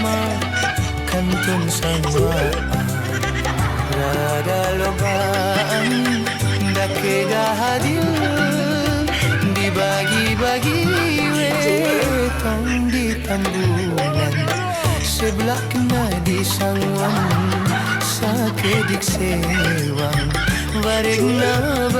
sama. Kantun rada lobaan dak ke hadir dibagi-bagi Wetong di tambulan sebelah kena di sangwan sewang diksewang Varegnava